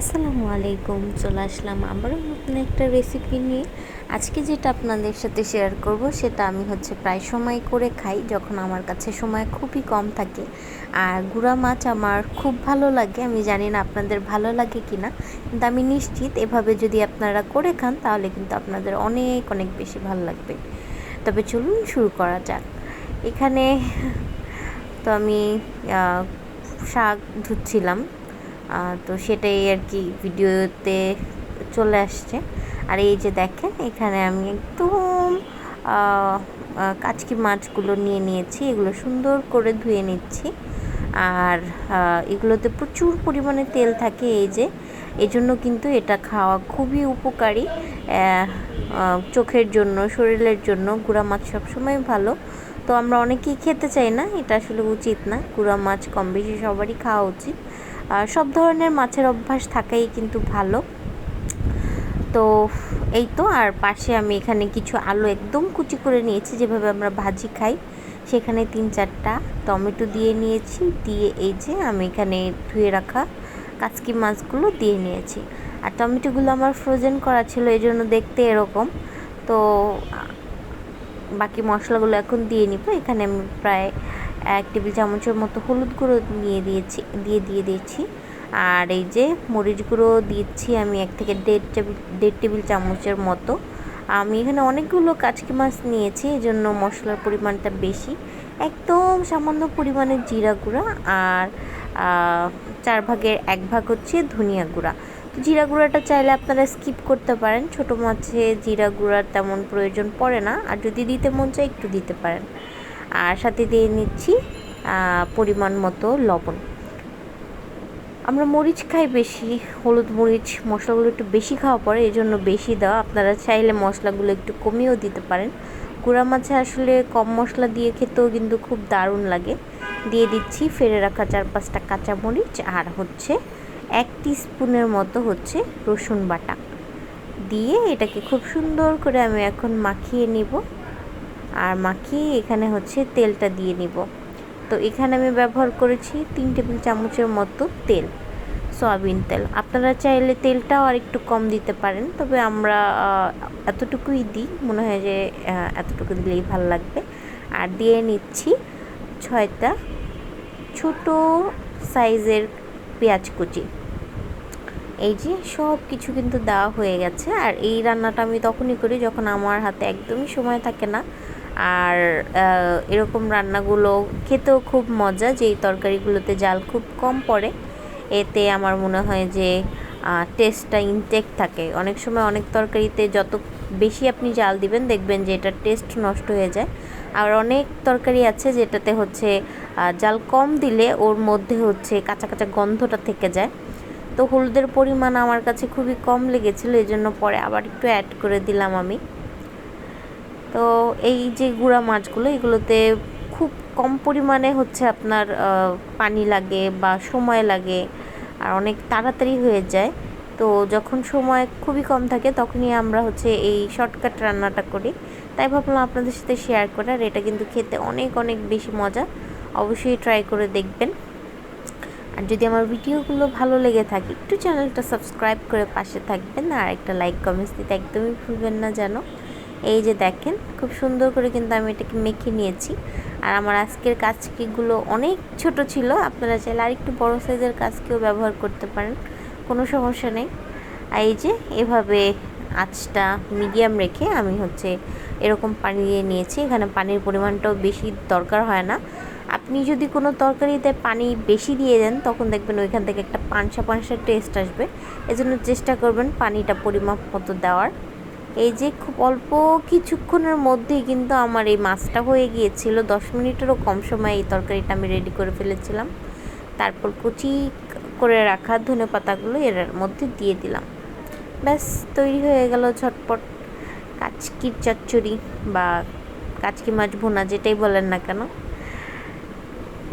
আসসালামু আলাইকুম, চলে আসলাম আবারও নতুন একটা রেসিপি নিয়ে। আজকে যেটা আপনাদের সাথে শেয়ার করব, সেটা আমি হচ্ছে প্রায় সময় করে খাই, যখন আমার কাছে সময় খুবই কম থাকে। আর গুঁড়া মাছ আমার খুব ভালো লাগে, আমি জানি না আপনাদের ভালো লাগে কি না কিন্তু আমি নিশ্চিত এভাবে যদি আপনারা করে খান, তাহলে কিন্তু আপনাদের অনেক অনেক বেশি ভালো লাগবে। তবে চলুন শুরু করা যাক। এখানে তো আমি শাক ধুচ্ছিলাম। তো সেটাই আর কি ভিডিওতে চলে আসছে। আর এই যে দেখেন, এখানে আমি একদম কাচকি মাছগুলো নিয়ে নিয়েছি, এগুলো সুন্দর করে ধুয়ে নিচ্ছি। আর এগুলোতে প্রচুর পরিমাণে তেল থাকে এই যে এই জন্য কিন্তু এটা খাওয়া খুবই উপকারী। চোখের জন্য, শরীরের জন্য গুঁড়া মাছ সবসময় ভালো। তো আমরা অনেকেই খেতে চাই না, এটা আসলে উচিত না। গুঁড়া মাছ কম বেশি সবারই খাওয়া উচিত। সব ধরনের মাছের অভ্যাস থাকাই কিন্তু ভালো। তো এই তো, আর পাশে আমি এখানে কিছু আলু একদম কুচি করে নিয়েছি, যেভাবে আমরা ভাজি খাই। সেখানে তিন চারটা টমেটো দিয়ে নিয়েছি, দিয়ে এই যে আমি এখানে ধুয়ে রাখা কাচকি মাছগুলো দিয়ে নিয়েছি। আর টমেটোগুলো আমার ফ্রোজেন করা ছিল এই জন্য দেখতে এরকম। তো বাকি মশলাগুলো এখন দিয়ে নিব, এখানে আমি প্রায় এক টেবিল চামচের মতো হলুদ গুঁড়ো নিয়ে দিয়েছি, দিয়ে দিয়ে দিয়েছি। আর এই যে মরিচ গুঁড়ো দিচ্ছি আমি এক থেকে দেড় টেবিল দেড় টেবিল চামচের মতো। আমি এখানে অনেকগুলো কাচকি মাছ নিয়েছি, এই জন্য মশলার পরিমাণটা বেশি। একদম সামান্য পরিমাণে জিরা গুঁড়া আর চার ভাগের এক ভাগ হচ্ছে ধনিয়া গুঁড়া। তো জিরা গুঁড়াটা চাইলে আপনারা স্কিপ করতে পারেন, ছোটো মাছে জিরা গুঁড়ার তেমন প্রয়োজন পড়ে না। আর যদি দিতে মন চায় একটু দিতে পারেন। আর সাথে দিয়ে নিচ্ছি পরিমাণ মতো লবণ। আমরা মরিচ খাই বেশি, হলুদ মরিচ, মশলাগুলো একটু বেশি খাওয়া পড়ে এই জন্য বেশি দেওয়া। আপনারা চাইলে মশলাগুলো একটু কমিয়েও দিতে পারেন। গুঁড়া মাছে আসলে কম মশলা দিয়ে খেতেও কিন্তু খুব দারুণ লাগে। দিয়ে দিচ্ছি ফেরে রাখা চার পাঁচটা কাঁচা মরিচ আর হচ্ছে এক স্পুনের মতো হচ্ছে রসুন বাটা। দিয়ে এটাকে খুব সুন্দর করে আমি এখন মাখিয়ে নিব। আর মাখিয়ে এখানে হচ্ছে তেলটা দিয়ে নিব। তো এখানে আমি ব্যবহার করেছি তিন টেবিল চামচের মতো তেল, সয়াবিন তেল। আপনারা চাইলে তেলটাও আর একটু কম দিতে পারেন, তবে আমরা এতটুকুই দিই। মনে হয় যে এতটুকু দিলেই ভালো লাগবে। আর দিয়ে নিচ্ছি ছয়টা ছোট সাইজের পেঁয়াজ কুচি। এই যে সব কিছু কিন্তু দেওয়া হয়ে গেছে। আর এই রান্নাটা আমি তখনই করি যখন আমার হাতে একদমই সময় থাকে না। আর এরকম রান্নাগুলো খেতেও খুব মজা, যেই তরকারিগুলোতে জাল খুব কম পড়ে। এতে আমার মনে হয় যে টেস্টটা ইনটেক থাকে। অনেক সময় অনেক তরকারিতে যত বেশি আপনি জাল দিবেন, দেখবেন যে এটার টেস্ট নষ্ট হয়ে যায়। আর অনেক তরকারি আছে যেটাতে হচ্ছে জাল কম দিলে ওর মধ্যে হচ্ছে কাঁচা কাঁচা গন্ধটা থেকে যায়। তো হলুদের পরিমাণ আমার কাছে খুবই কম লেগেছিলো এই জন্য পরে আবার একটু অ্যাড করে দিলাম আমি। তো এই যে গুঁড়া মাছগুলো, এগুলোতে খুব কম পরিমাণে হচ্ছে আপনার পানি লাগে বা সময় লাগে আর অনেক তাড়াতাড়ি হয়ে যায়। তো যখন সময় খুবই কম থাকে তখনই আমরা হচ্ছে এই শর্টকাট রান্নাটা করি। তাই ভাবলাম আপনাদের সাথে শেয়ার করে আর এটা কিন্তু খেতে অনেক অনেক বেশি মজা। অবশ্যই ট্রাই করে দেখবেন। আর যদি আমার ভিডিওগুলো ভালো লেগে থাকে, একটু চ্যানেলটা সাবস্ক্রাইব করে পাশে থাকবেন আর একটা লাইক কমেন্টস দিতে একদমই ভুলবেন না যেন। এই যে দেখেন, খুব সুন্দর করে কিন্তু আমি এটাকে মেখে নিয়েছি। আর আমার আজকের কাজকিগুলো অনেক ছোট ছিল, আপনারা চাইলে আর একটু বড়ো সাইজের কাজকেও ব্যবহার করতে পারেন, কোনো সমস্যা নেই। আর এই যে এভাবে আঁচটা মিডিয়াম রেখে আমি হচ্ছে এরকম পানি দিয়ে নিয়েছি, এখানে পানির পরিমাণটাও বেশি দরকার হয় না। আপনি যদি কোনো তরকারিতে পানি বেশি দিয়ে দেন, তখন দেখবেন ওইখান থেকে একটা পানসা পানসা টেস্ট আসবে। এজন্য চেষ্টা করবেন পানিটা পরিমাপ মতো দেওয়ার। এই যে খুব অল্প কিছুক্ষণের মধ্যেই কিন্তু আমার এই মাছটা হয়ে গিয়েছিল। দশ মিনিটেরও কম সময় এই তরকারিটা আমি রেডি করে ফেলেছিলাম। তারপর কুচি করে রাখা ধনে পাতাগুলো এর মধ্যে দিয়ে দিলাম। ব্যাস, তৈরি হয়ে গেল ঝটপট কাচকির চচ্চড়ি বা কাচকি মাছ ভুনা যেটাই বলেন না কেন।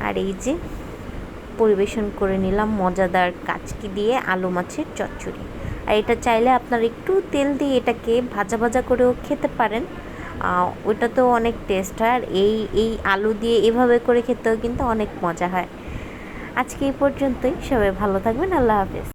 আর এই যে পরিবেশন করে নিলাম মজাদার কাচকি দিয়ে আলু মাছের চচ্চড়ি। আর এটা চাইলে আপনার একটু তেল দিয়ে এটাকে ভাজা ভাজা করেও খেতে পারেন। ওটা তো অনেক টেস্ট হয় আর এই এই আলু দিয়ে এভাবে করে খেতেও কিন্তু অনেক মজা হয়। আজকে এই পর্যন্তই। সবাই ভালো থাকবেন। আল্লাহ হাফেজ।